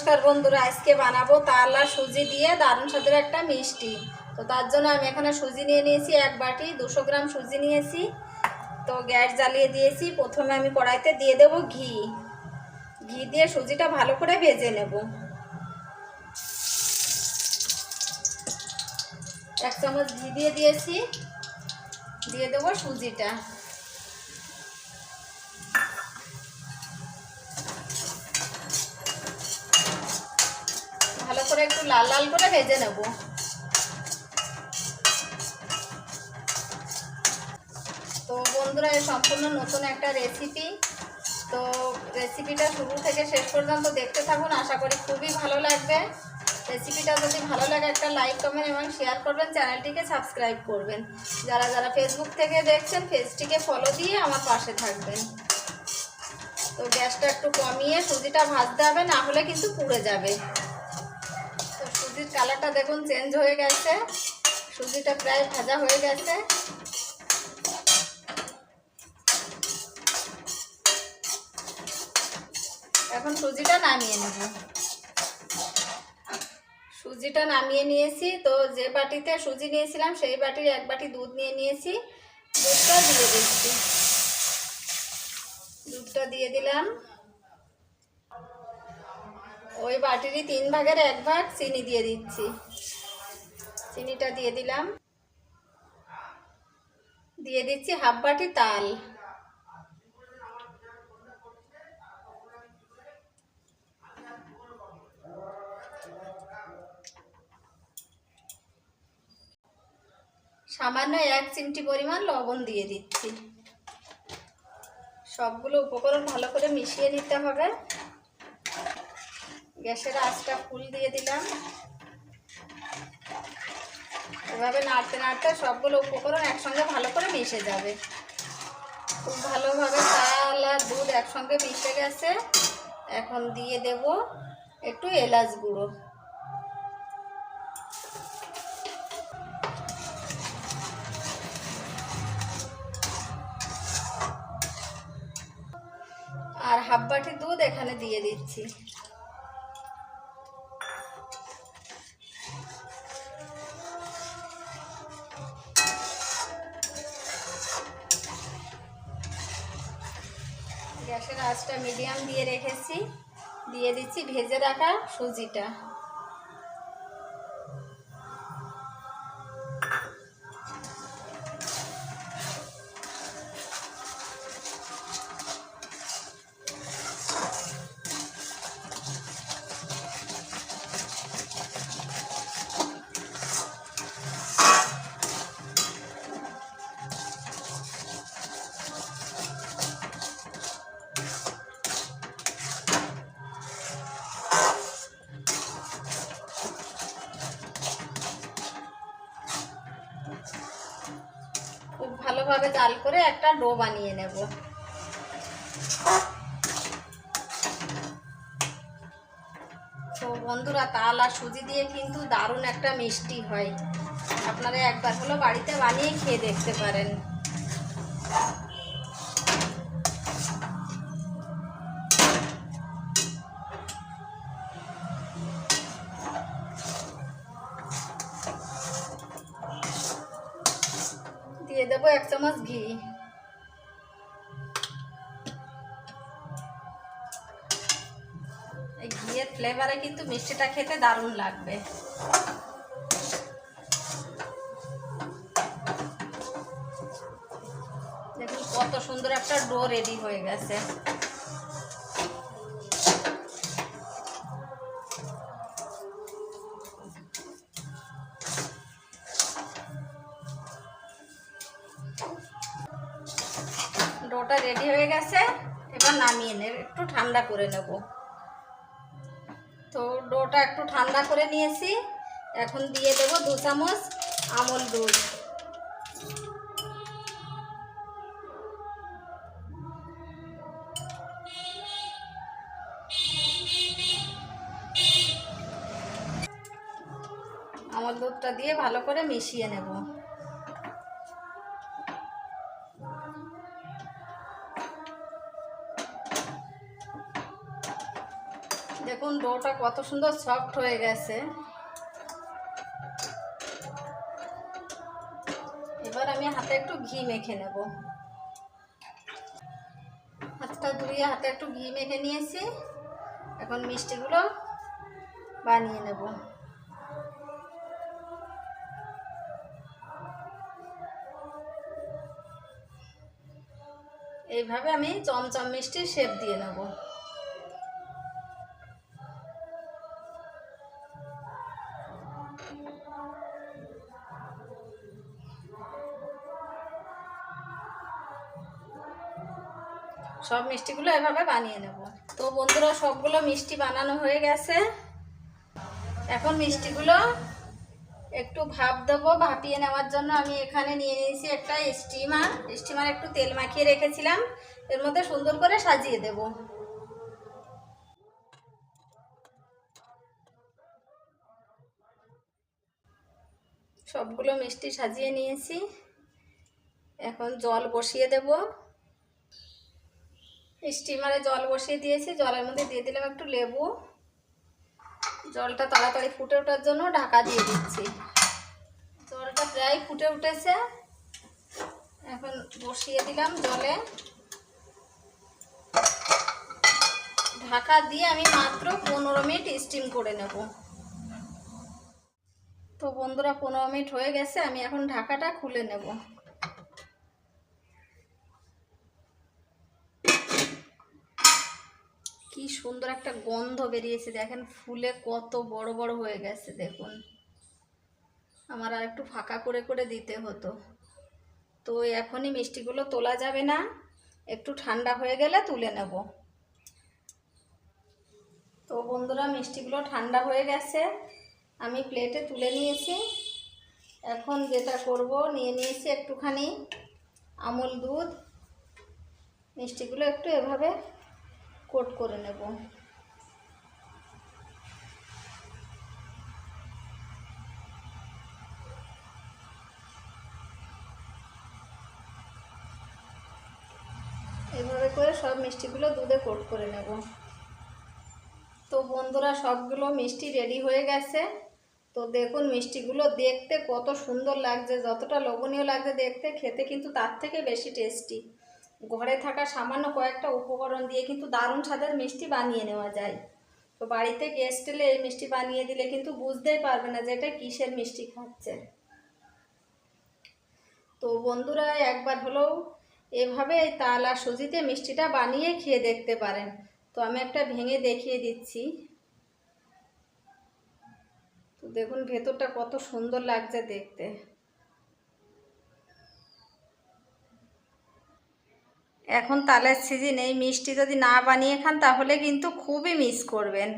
নমস্কার বন্ধুরা, আজকে বানাবো তাল সুজি দিয়ে দারুণ স্বাদের একটা মিষ্টি। তো তার জন্য আমি এখানে সুজি নিয়ে নিয়েছি এক বাটি, দুশো গ্রাম সুজি নিয়েছি। তো গ্যাস জ্বালিয়ে দিয়েছি। প্রথমে আমি কড়াইতে দিয়ে দেব ঘি। ঘি দিয়ে সুজিটা ভালো করে ভেজে নেব। এক চামচ ঘি দিয়ে দিয়েছি। দিয়ে দেবো সুজিটা। করে একটু লাল লাল করে ভেজে নেব। তো বন্ধুরা সম্পূর্ণ নতুন একটা রেসিপি তো রেসিপিটা শুরু থেকে শেষ পর্যন্ত দেখতে থাকুন। আশা করি খুবই ভালো লাগবে। রেসিপিটা যদি ভালো লাগে, একটা লাইক কমেন্ট এবং শেয়ার করবেন। চ্যানেলটিকে সাবস্ক্রাইব করবেন। যারা যারা ফেসবুক থেকে দেখছেন পেজটিকে ফলো দিয়ে আমার পাশে থাকবেন। তো গ্যাসটা একটু কমিয়ে সুজিটা ভাজতে হবে, না হলে কিন্তু পুড়ে যাবে। কালারটা দেখুন চেঞ্জ হয়ে গেছে। সুজিটা প্রায় ভাজা হয়ে গেছে। এখন সুজিটা নামিয়ে নেব। সুজিটা নামিয়ে নিয়েছি। তো যে বাটিতে সুজি নিয়েছিলাম, সেই বাটির এক বাটি দুধ নিয়ে নিয়েছি। দুধটা দিয়ে দিচ্ছি। দুধটা দিয়ে দিলাম। ওই বাটিরই তিন ভাগের এক ভাগ চিনি দিয়ে দিচ্ছি। চিনিটা দিয়ে দিলাম। দিয়ে দিচ্ছি হাফ বাটি তাল। সামান্য এক চিমটি পরিমাণ লবণ দিয়ে দিচ্ছি। সবগুলো উপকরণ ভালো করে মিশিয়ে নিতে হবে। গ্যাসের আঁচটা ফুল দিয়ে দিলাম। এভাবে নাড়তে নাড়তে সবগুলো উপকরণ একসঙ্গে ভালো করে মিশে যাবে। খুব ভালোভাবে চাল আর দুধ একসঙ্গে মিশে গেছে। এখন দিয়ে দেব একটু এলাচ গুঁড়ো। আর হাফ বাটি দুধ এখানে দিয়ে দিচ্ছি। গ্যাসের আঁচটা মিডিয়াম দিয়ে রেখেছি। দিয়ে দিচ্ছি ভেজে রাখা সুজিটা। ভালোভাবে জাল করে একটা ডো বানিয়ে নেব। তো বন্ধুরা, তাল আর সুজি দিয়ে কিন্তু দারুণ একটা মিষ্টি হয়। আপনারা একবার হলো বাড়িতে বানিয়ে খেয়ে দেখতে পারেন। দেবো এক চামচ ঘি। এই ঘিয়ের ফ্লেভারে কিন্তু মিষ্টিটা খেতে দারুণ লাগবে। দেখুন কত সুন্দর একটা ডো রেডি হয়ে গেছে। ডোটা রেডি হয়ে গেছে। এবার নামিয়ে নেব একটু ঠান্ডা করে নেব। তো ডোটা একটু ঠান্ডা করে নিয়েছি। এখন দিয়ে দেব দু চামচ আমল দুধ। আমল দুধটা দিয়ে ভালো করে মিশিয়ে নেব। দেখুন ডোটা কত সুন্দর সফট হয়ে গেছে। এবার আমি হাতে একটু ঘি মেখে নেব। হাতটা ধুয়ে হাতে একটু ঘি মেখে নিয়েছি। এখন মিষ্টিগুলো বানিয়ে নেব। এইভাবে আমি চমচম মিষ্টির শেপ দিয়ে নেব। সব মিষ্টিগুলো এভাবে বানিয়ে নেব। তো বন্ধুরা, সবগুলো মিষ্টি বানানো হয়ে গেছে। এখন মিষ্টিগুলো একটু ভাপ দেবো, ভাপিয়ে নেওয়ার জন্য আমি এখানে নিয়ে নিয়েছি একটা স্টিমার। স্টিমার একটু তেল মাখিয়ে রেখেছিলাম। এর মধ্যে সুন্দর করে সাজিয়ে দেব। সবগুলো মিষ্টি সাজিয়ে নিয়েছি। এখন জল বসিয়ে দেব। স্টিমারে জল বসিয়ে দিয়েছি, জলের মধ্যে দিয়ে দিলাম একটু লেবু। জলটা তাড়াতাড়ি ফুটে ওঠার জন্য ঢাকা দিয়ে দিচ্ছি। জলটা প্রায় ফুটে উঠেছে। এখন বসিয়ে দিলাম জলে। ঢাকা দিয়ে আমি মাত্র পনেরো মিনিট স্টিম করে নেব। তো বন্ধুরা, পনেরো মিনিট হয়ে গেছে, আমি এখন ঢাকাটা খুলে নেব। সুন্দর একটা গন্ধ বেরিয়েছে, দেখেন ফুলে কত বড় বড় হয়ে গেছে, দেখুন। আমার আর একটু ফাঁকা করে করে দিতে হতো। তো এখনই মিষ্টিগুলো তোলা যাবে না, একটু ঠান্ডা হয়ে গেলে তুলে নেব। তো বন্ধুরা, মিষ্টিগুলো ঠান্ডা হয়ে গেছে, আমি প্লেটে তুলে নিয়েছি। এখন যেটা করব, নিয়ে নিয়েছি একটুখানি আমুল দুধ। মিষ্টিগুলো একটু এভাবে কোট করে নেব। এভাবে করে সব মিষ্টিগুলো দুধে কোট করে নেব। তো বন্ধুরা, সবগুলো মিষ্টি রেডি হয়ে গেছে। তো দেখুন মিষ্টিগুলো দেখতে কত সুন্দর লাগছে, যতটা লোভনীয় লাগছে দেখতে, খেতে কিন্তু তার থেকে বেশি টেস্টি। ঘরে থাকা সামান্য কয়েকটা উপকরণ দিয়ে কিন্তু দারুণ স্বাদের মিষ্টি বানিয়ে নেওয়া যায়। তো বাড়িতে গেস্ট এলে এই মিষ্টি বানিয়ে দিলে কিন্তু বুঝতেই পারবে না যে এটা কিসের মিষ্টি খাচ্ছে। তো বন্ধুরা, একবার হলেও এভাবে তাল আর সুজিতে মিষ্টিটা বানিয়ে খেয়ে দেখতে পারেন। তো আমি একটা ভেঙে দেখিয়ে দিচ্ছি। তো দেখুন, ভেতরটা কত সুন্দর লাগছে দেখতে। এখন তালের সিজন এই মিষ্টি যদি না বানিয়ে খান তাহলে কিন্তু খুবই মিস করবেন।